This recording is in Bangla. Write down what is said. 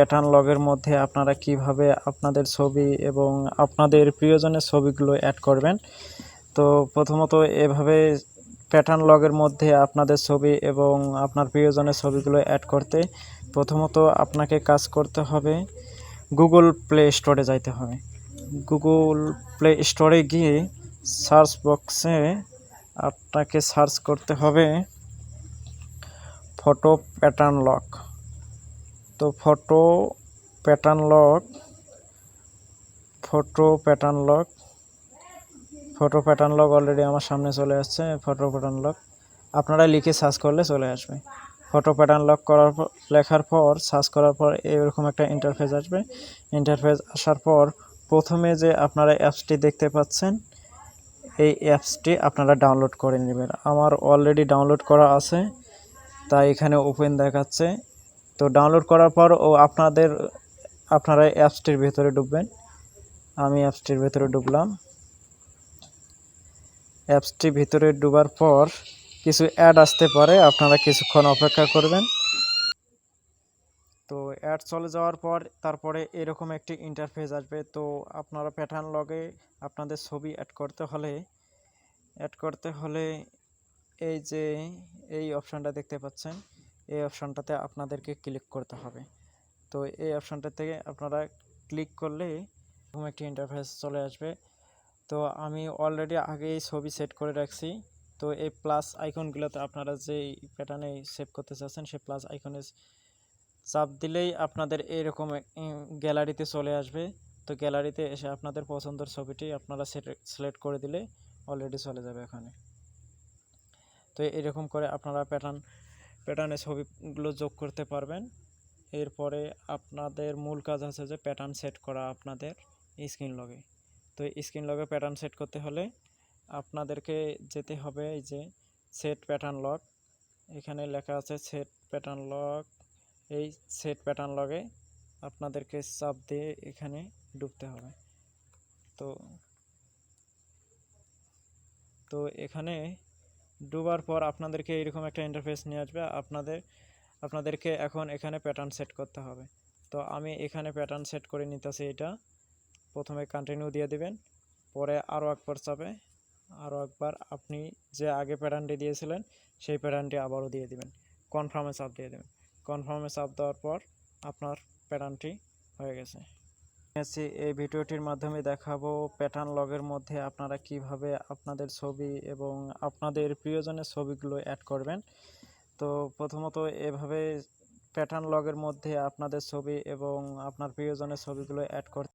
প্যাটার্ন লগের মধ্যে আপনারা কীভাবে আপনাদের ছবি এবং আপনাদের প্রিয়জনের ছবিগুলো অ্যাড করবেন। তো প্রথমত এভাবে প্যাটার্ন লগের মধ্যে আপনাদের ছবি এবং আপনার প্রিয়জনের ছবিগুলো অ্যাড করতে প্রথমত আপনাকে কাজ করতে হবে গুগল প্লে স্টোরে যাইতে হবে। গুগল প্লে স্টোরে গিয়ে সার্চ বক্সে আপনাকে সার্চ করতে হবে ফটো প্যাটার্ন লক তো photo pattern lock photo pattern lock photo pattern lock already আমার সামনে চলে আসছে ফটো প্যাটার্ন লক আপনারা লিখে সার্চ করলে চলে আসবে। ফটো প্যাটার্ন লক করার পর, লেখার পর সার্চ করার পর এরকম একটা ইন্টারফেস আসবে। ইন্টারফেস আসার পর প্রথমে যে আপনারা অ্যাপসটি দেখতে পাচ্ছেন, এই অ্যাপসটি আপনারা ডাউনলোড করে নেবেন। আমার অলরেডি ডাউনলোড করা আছে, তাই এখানে ওপেন দেখাচ্ছে। তো ডাউনলোড করার পর ও আপনাদের, আপনারা অ্যাপসটির ভেতরে ডুববেন আমি অ্যাপসটির ভেতরে ডুবলাম অ্যাপসটি ভিতরে ডুবার পর কিছু অ্যাড আসতে পারে, আপনারা কিছুক্ষণ অপেক্ষা করবেন। তো অ্যাড চলে যাওয়ার পর তারপরে এরকম একটি ইন্টারফেস আসবে। তো আপনারা প্যাটার্ন লগে আপনাদের ছবি অ্যাড করতে হলে অ্যাড করতে হলে এই যে, এই অপশানটা দেখতে পাচ্ছেন। এই অপশানটাতে আপনাদেরকে ক্লিক করতে হবে। তো এই অপশানটা থেকে আপনারা ক্লিক করলে এরকম একটি ইন্টারফেস চলে আসবে। তো আমি অলরেডি আগেই ছবি সেট করে রাখছি। তো এই প্লাস আইকনগুলোতে আপনারা যে প্যাটার্নে সেভ করতে চাচ্ছেন, সেই প্লাস আইকনে চাপ দিলেই আপনাদের এরকম গ্যালারিতে চলে আসবে। তো গ্যালারিতে এসে আপনাদের পছন্দের ছবিটি আপনারা সিলেক্ট করে দিলে অলরেডি চলে যাবে এখানে তো এরকম করে আপনারা প্যাটার্ন প্যাটার্নে ছবিগুলো যোগ করতে পারবেন। এরপরে আপনাদের মূল কাজ আছে যে প্যাটার্ন সেট করা আপনাদের স্ক্রিন লগে তো স্ক্রিন লগে প্যাটার্ন সেট করতে হলে আপনাদেরকে যেতে হবে এই যে সেট প্যাটার্ন লক এখানে লেখা আছে সেট প্যাটার্ন লক এই সেট প্যাটার্ন লগে আপনাদেরকে চাপ দিয়ে এখানে ঢুকতে হবে। তো তো এখানে ডুবার পর আপনাদেরকে এরকম একটা ইন্টারফেস নিয়ে আসবে। আপনাদের, আপনাদেরকে এখন এখানে প্যাটার্ন সেট করতে হবে। তো আমি এখানে প্যাটার্ন সেট করে নিতেছি এটা। প্রথমে কন্টিনিউ দিয়ে দিবেন। পরে আরও একবার চাপে, আরও একবার আপনি যে আগে প্যাটার্নটি দিয়েছিলেন, সেই প্যাটার্নটি আবারও দিয়ে দিবেন। কনফার্মে চাপ দিয়ে দেবেন। কনফার্মে চাপ দেওয়ার পর আপনার প্যাটার্নটি হয়ে গেছে। আছি, এই ভিডিওটির মাধ্যমে দেখাবো প্যাটার্ন লগের মধ্যে আপনারা কীভাবে আপনাদের ছবি এবং আপনাদের প্রিয়জনের ছবিগুলো অ্যাড করবেন। তো প্রথমত এভাবে প্যাটার্ন লগের মধ্যে আপনাদের ছবি এবং আপনার প্রিয়জনের ছবিগুলো অ্যাড করতে